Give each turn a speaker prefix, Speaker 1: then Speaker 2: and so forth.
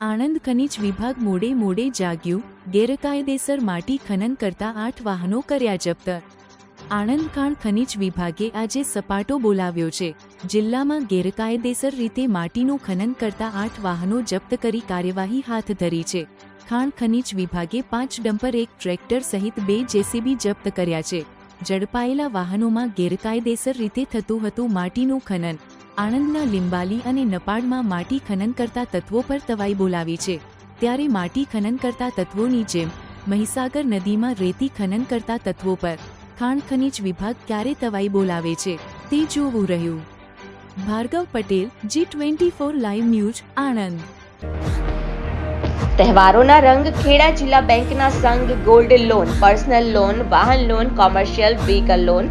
Speaker 1: આણંદ ખનીજ વિભાગ મોડે મોડે જાગ્યું, ગેરકાયદેસર માટી ખનન કરતા આઠ વાહનો કર્યા જપ્ત. આણંદ ખાણ ખનિજ વિભાગે આજે સપાટો બોલાવ્યો છે. જિલ્લામાં ગેરકાયદેસર રીતે માટીનું ખનન કરતા આઠ વાહનો જપ્ત કરી કાર્યવાહી હાથ ધરી છે. ખાણ ખનીજ વિભાગે પાંચ ડમ્પર એક ટ્રેક્ટર સહિત બે જેસીબી જપ્ત કર્યા છે. ઝડપાયેલા વાહનોમાં ગેરકાયદેસર રીતે થતું હતું માટીનું ખનન. આણંદના લિંબાલી અને નપાડમાં માટી ખનન કરતા તત્વો પર તવાઈ બોલાવી છે. ત્યારે માટી ખનન કરતા તત્વોની જેમ મહીસાગર નદીમાં રેતી ખનન કરતા તત્વો પર ખાણ ખનીજ વિભાગ ક્યારે તવાઈ બોલાવે છે તે જોવું રહ્યું. Bhargav Patel, G twenty four live news, Anand.
Speaker 2: તહેવારોના રંગ ખેડા જિલ્લા બેંકના સંઘ ગોલ્ડ લોન, પર્સનલ લોન, વાહન loan, commercial vehicle loan